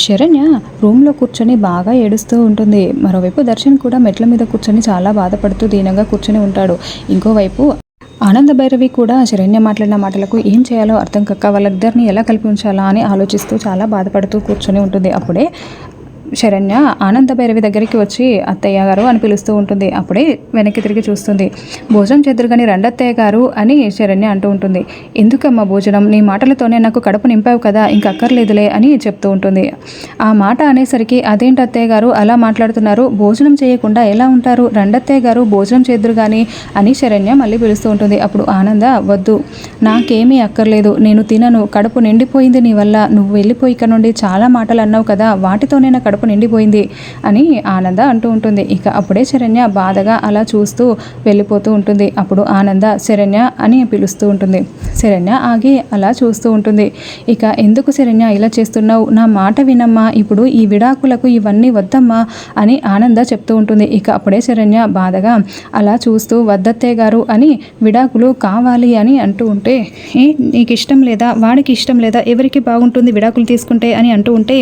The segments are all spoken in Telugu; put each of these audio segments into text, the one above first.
శరణ్య రూమ్లో కూర్చొని బాగా ఏడుస్తూ ఉంటుంది. మరోవైపు దర్శన్ కూడా మెట్ల మీద కూర్చొని చాలా బాధపడుతూ దీనంగా కూర్చొని ఉంటాడు. ఇంకోవైపు ఆనంద భైరవి కూడా శరణ్య మాట్లాడిన మాటలకు ఏం చేయాలో అర్థం కాక వాళ్ళిద్దరిని ఎలా కలిపి ఉంచాలా అని ఆలోచిస్తూ చాలా బాధపడుతూ కూర్చొని ఉంటుంది. అప్పుడే శరణ్య ఆనంద భైరవి దగ్గరికి వచ్చి అత్తయ్య గారు అని పిలుస్తూ ఉంటుంది. అప్పుడే వెనక్కి తిరిగి చూస్తుంది. భోజనం చేద్దరు కానీ రండత్తయ్య గారు అని శరణ్య అంటూ ఉంటుంది. ఎందుకమ్మా భోజనం? నీ మాటలతోనే నాకు కడుపు నింపావు కదా ఇంక అక్కర్లేదులే అని చెప్తూ ఉంటుంది. ఆ మాట అనేసరికి అదేంటి అత్తయ్య గారు? అలా మాట్లాడుతున్నారు. భోజనం చేయకుండా ఎలా ఉంటారు? రండత్తయ్య గారు భోజనం చేద్దరు కానీ అని శరణ్య మళ్ళీ పిలుస్తూ ఉంటుంది. అప్పుడు ఆనంద వద్దు నాకేమీ అక్కర్లేదు. నేను తినను. కడుపు నిండిపోయింది నీ వల్ల. నువ్వు వెళ్ళిపోయి ఇక్కడ నుండి. చాలా మాటలు అన్నావు కదా. వాటితోనే నా కడుపు నిండిపోయింది అని ఆనంద అంటూ ఉంటుంది. ఇక అప్పుడే శరణ్య బాధగా అలా చూస్తూ వెళ్ళిపోతూ ఉంటుంది. అప్పుడు ఆనంద శరణ్య అని పిలుస్తూ ఉంటుంది. శరణ్య ఆగి అలా చూస్తూ ఉంటుంది. ఇక ఎందుకు శరణ్య ఇలా చేస్తున్నావు? నా మాట వినమ్మా. ఇప్పుడు ఈ విడాకులకు ఇవన్నీ వద్దమ్మా అని ఆనంద చెప్తూ ఉంటుంది. ఇక అప్పుడే శరణ్య బాధగా అలా చూస్తూ వద్దత్తే గారు అని విడాకులు కావాలి అని అంటూ ఉంటే "ఏ, నీకు ఇష్టం లేదా? వాడికి ఇష్టం లేదా? ఎవరికి బాగుంటుంది విడాకులు తీసుకుంటే? అని అంటూ ఉంటే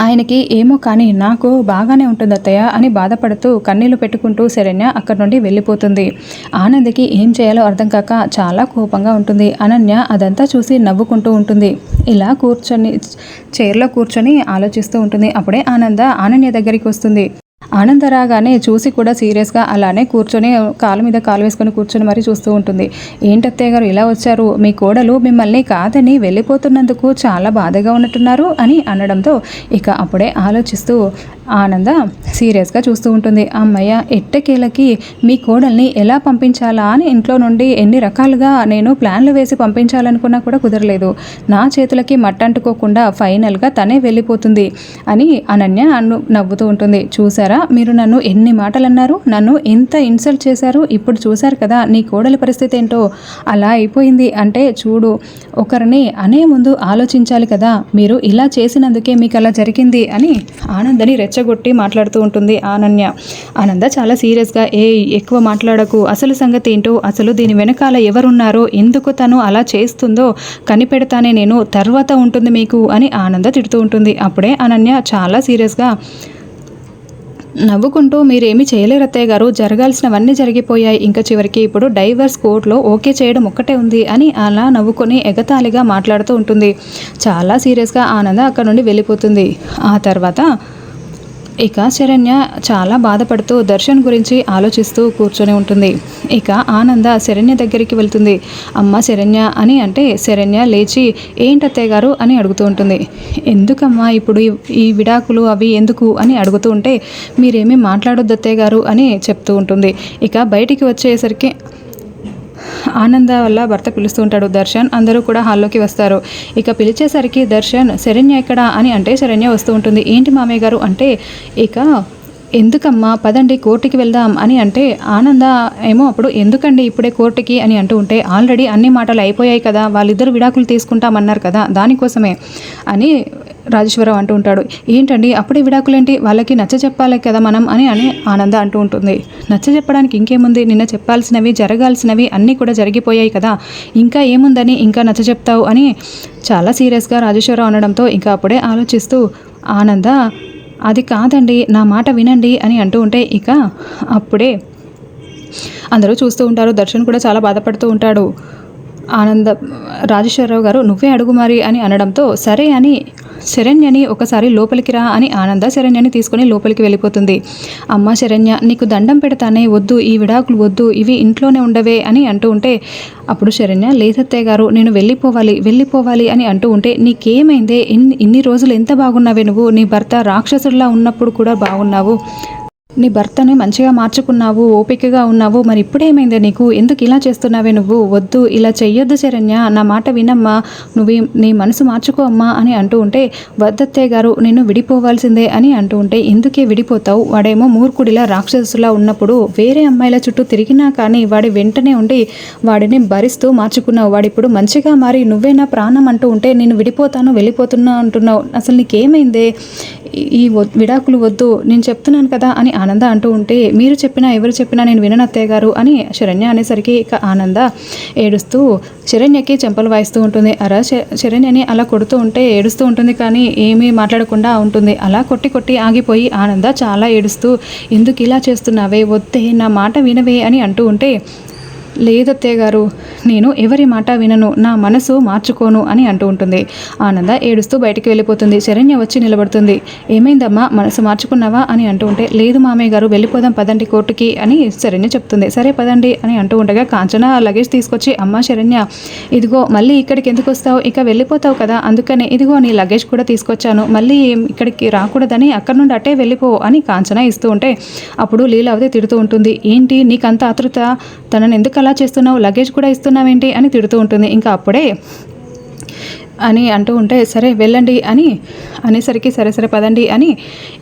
ఆయనకి ఏమో కానీ నాకు బాగానే ఉంటుంది అత్తయ్య అని బాధపడుతూ కన్నీళ్ళు పెట్టుకుంటూ శరణ్య అక్కడి నుండి వెళ్ళిపోతుంది. ఆనంద్కి ఏం చేయాలో అర్థం కాక చాలా కోపంగా ఉంటుంది. అనన్య అదంతా చూసి నవ్వుకుంటూ ఉంటుంది. ఇలా కూర్చొని చైర్లో కూర్చొని ఆలోచిస్తూ ఉంటుంది. అప్పుడే ఆనంద అనన్య దగ్గరికి వస్తుంది. ఆనంద రాగానే చూసి కూడా సీరియస్గా అలానే కూర్చొని కాలు మీద కాలు వేసుకొని కూర్చొని మరీ చూస్తూ ఉంటుంది. ఏంటత్తయ్య గారు ఇలా వచ్చారు? మీ కోడలు మిమ్మల్ని కాదని వెళ్ళిపోతున్నందుకు చాలా బాధగా ఉన్నట్టున్నారు అని అనడంతో ఇక అప్పుడే ఆలోచిస్తూ ఆనంద సీరియస్గా చూస్తూ ఉంటుంది. అమ్మయ్య ఎట్టకేలకి? మీ కోడల్ని ఎలా పంపించాలా అని ఇంట్లో నుండి ఎన్ని రకాలుగా నేను ప్లాన్లు వేసి పంపించాలనుకున్నా కూడా కుదరలేదు. నా చేతులకి మట్టంటుకోకుండా ఫైనల్గా తనే వెళ్ళిపోతుంది అని అనన్య అన్ను నవ్వుతూ ఉంటుంది. చూసారా మీరు నన్ను ఎన్ని మాటలు అన్నారు నన్ను ఎంత ఇన్సల్ట్ చేశారు? ఇప్పుడు చూశారు కదా నీ కోడలి పరిస్థితి ఏంటో? అలా అయిపోయింది అంటే చూడు ఒకరిని అనే ముందు ఆలోచించాలి కదా. మీరు ఇలా చేసినందుకే మీకు అలా జరిగింది అని ఆనందని రెచ్చగొట్టి మాట్లాడుతూ ఉంటుంది ఆనన్య. ఆనంద చాలా సీరియస్గా ఏ ఎక్కువ మాట్లాడకు. అసలు సంగతి ఏంటో? అసలు దీని వెనకాల ఎవరున్నారో? ఎందుకు తను అలా చేస్తుందో? కనిపెడతానే నేను తర్వాత ఉంటుంది మీకు అని ఆనంద తిడుతూ ఉంటుంది. అప్పుడే అనన్య చాలా సీరియస్గా నవ్వుకుంటూ మీరేమీ చేయలేరు అత్తయ్య గారు. జరగాల్సినవన్నీ జరిగిపోయాయి. ఇంకా చివరికి ఇప్పుడు డైవర్స్ కోర్టులో ఓకే చేయడం ఒక్కటే ఉంది అని అలా నవ్వుకొని ఎగతాళిగా మాట్లాడుతూ ఉంటుంది. చాలా సీరియస్గా ఆనంద అక్కడ నుండి వెళ్ళిపోతుంది. ఆ తర్వాత ఇక శరణ్య చాలా బాధపడుతూ దర్శన్ గురించి ఆలోచిస్తూ కూర్చొని ఉంటుంది. ఇక ఆనంద శరణ్య దగ్గరికి వెళ్తుంది. అమ్మ శరణ్య అని అంటే శరణ్య లేచి ఏంటత్తయ్య గారు? అని అడుగుతూ ఉంటుంది. ఎందుకమ్మా ఇప్పుడు ఈ- విడాకులు అవి ఎందుకు? అని అడుగుతూ ఉంటే మీరేమీ మాట్లాడొద్దు అత్తయ్య గారు అని చెప్తూ ఉంటుంది. ఇక బయటికి వచ్చేసరికి ఆనంద వల్ల భర్త పిలుస్తూ ఉంటాడు దర్శన్. అందరూ కూడా హాల్లోకి వస్తారు. ఇక పిలిచేసరికి దర్శన్ శరణ్య ఎక్కడ? అని అంటే శరణ్య వస్తూ ఉంటుంది. ఏంటి మామయ్య గారు? అంటే ఇక ఎందుకమ్మా పదండి కోర్టుకి వెళ్దాం అని అంటే ఆనంద ఏమో అప్పుడు ఎందుకండి ఇప్పుడే కోర్టుకి? అని అంటూ ఉంటే ఆల్రెడీ అన్ని మాటలు అయిపోయాయి కదా వాళ్ళిద్దరు విడాకులు తీసుకుంటామన్నారు కదా దానికోసమే అని రాజేశ్వరరావు అంటూ ఉంటాడు. ఏంటండి అప్పుడే విడాకులేంటి? వాళ్ళకి నచ్చ చెప్పాలి కదా మనం అని అని ఆనంద అంటూ ఉంటుంది. నచ్చ చెప్పడానికి ఇంకేముంది? నిన్న చెప్పాల్సినవి జరగాల్సినవి అన్నీ కూడా జరిగిపోయాయి కదా. ఇంకా ఏముందని ఇంకా నచ్చ చెప్తావు అని చాలా సీరియస్గా రాజేశ్వరరావు అనడంతో ఇంకా అప్పుడే ఆలోచిస్తూ ఆనంద అది కాదండి నా మాట వినండి అని అంటూ ఉంటే ఇక అప్పుడే అందరూ చూస్తూ ఉంటారు. దర్శన్ కూడా చాలా బాధపడుతూ ఉంటాడు. ఆనంద రాజేశ్వరరావు గారు నువ్వే అడుగు మరి అని అనడంతో సరే అని శరణ్యని ఒకసారి లోపలికి రా అని ఆనంద శరణ్యని తీసుకొని లోపలికి వెళ్ళిపోతుంది. అమ్మ శరణ్య నీకు దండం పెడతానే వద్దు ఈ విడాకులు వద్దు ఇవి ఇంట్లోనే ఉండవే అని అంటూ ఉంటే అప్పుడు శరణ్య లేదత్తయ్య గారు నేను వెళ్ళిపోవాలి వెళ్ళిపోవాలి అని అంటూ ఉంటే నీకేమైందే? ఇన్ని ఇన్ని రోజులు ఎంత బాగున్నావే నువ్వు? నీ భర్త రాక్షసుడిలా ఉన్నప్పుడు కూడా బాగున్నావు. నీ భర్తని మంచిగా మార్చుకున్నావు ఓపికగా ఉన్నావు మరి ఇప్పుడేమైంది నీకు? ఎందుకు ఇలా చేస్తున్నావే నువ్వు? వద్దు ఇలా చెయ్యొద్దు శరణ్య నా మాట వినమ్మా నువ్వు నీ మనసు మార్చుకో అమ్మా అని అంటూ ఉంటే వద్దత్తే గారు నేను విడిపోవాల్సిందే అని అంటూ ఉంటే ఎందుకే విడిపోతావు? వాడేమో మూర్ఖుడిలా రాక్షసులా ఉన్నప్పుడు వేరే అమ్మాయిల చుట్టూ తిరిగినా కానీ వాడి వెంటనే ఉండి వాడిని భరిస్తూ మార్చుకున్నావు. వాడిప్పుడు మంచిగా మారి నువ్వే నా ప్రాణం అంటూ ఉంటే నేను విడిపోతాను వెళ్ళిపోతున్నా అంటున్నావు. అసలు నీకేమైందే? ఈ విడాకులు వద్దు నేను చెప్తున్నాను కదా అని ఆనంద అంటూ ఉంటే మీరు చెప్పినా ఎవరు చెప్పినా నేను వినను అత్తయ్య గారు అని శరణ్య అనేసరికి ఇక ఆనంద ఏడుస్తూ శరణ్యకి చెంపలు వాయిస్తూ ఉంటుంది. అరా శరణ్యని అలా కొడుతూ ఉంటే ఏడుస్తూ ఉంటుంది కానీ ఏమీ మాట్లాడకుండా ఉంటుంది. అలా కొట్టి కొట్టి ఆగిపోయి ఆనంద చాలా ఏడుస్తూ ఎందుకు ఇలా చేస్తున్నావే? వద్దే నా మాట వినవే అని అంటూ ఉంటే లేదత్తయ్య గారు నేను ఎవరి మాట వినను నా మనసు మార్చుకోను అని అంటూ ఉంటుంది. ఆనంద ఏడుస్తూ బయటికి వెళ్ళిపోతుంది. శరణ్య వచ్చి నిలబడుతుంది. ఏమైందమ్మా మనసు మార్చుకున్నావా అని అంటూ ఉంటే లేదు మామయ్య గారు వెళ్ళిపోదాం పదండి కోర్టుకి అని శరణ్య చెప్తుంది. సరే పదండి అని అంటూ ఉండగా కాంచన లగేజ్ తీసుకొచ్చి అమ్మ శరణ్య ఇదిగో మళ్ళీ ఇక్కడికి ఎందుకు వస్తావు? ఇక వెళ్ళిపోతావు కదా అందుకనే ఇదిగో నీ లగేజ్ కూడా తీసుకొచ్చాను. మళ్ళీ ఇక్కడికి రాకూడదని అక్కడి నుండి అటే వెళ్ళిపో అని కాంచన ఇస్తూ ఉంటే అప్పుడు లీలావతి తిడుతూ ఉంటుంది. ఏంటి నీకంత ఆతృత? తనని ఎందుకు అలా చేస్తున్నావు? లగేజ్ కూడా ఇస్తున్నావేంటి? అని తిడుతూ ఉంటుంది. ఇంకా అప్పుడే అని అంటూ ఉంటే సరే వెళ్ళండి అని అనేసరికి సరే సరే పదండి అని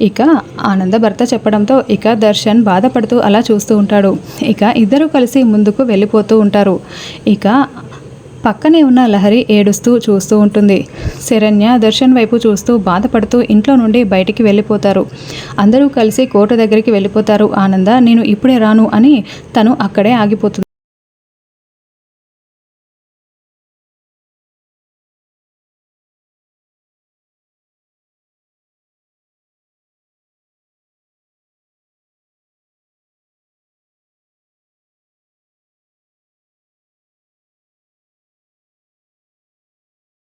ఇక ఆనంద భర్త చెప్పడంతో ఇక దర్శన్ బాధపడుతూ అలా చూస్తూ ఉంటాడు. ఇక ఇద్దరు కలిసి ముందుకు వెళ్ళిపోతూ ఉంటారు. ఇక పక్కనే ఉన్న లహరి ఏడుస్తూ చూస్తూ ఉంటుంది. శరణ్య దర్శన్ వైపు చూస్తూ బాధపడుతూ ఇంట్లో నుండి బయటికి వెళ్ళిపోతారు. అందరూ కలిసి కోట దగ్గరికి వెళ్ళిపోతారు. ఆనంద నేను ఇప్పుడే రాను అని తను అక్కడే ఆగిపోతుంది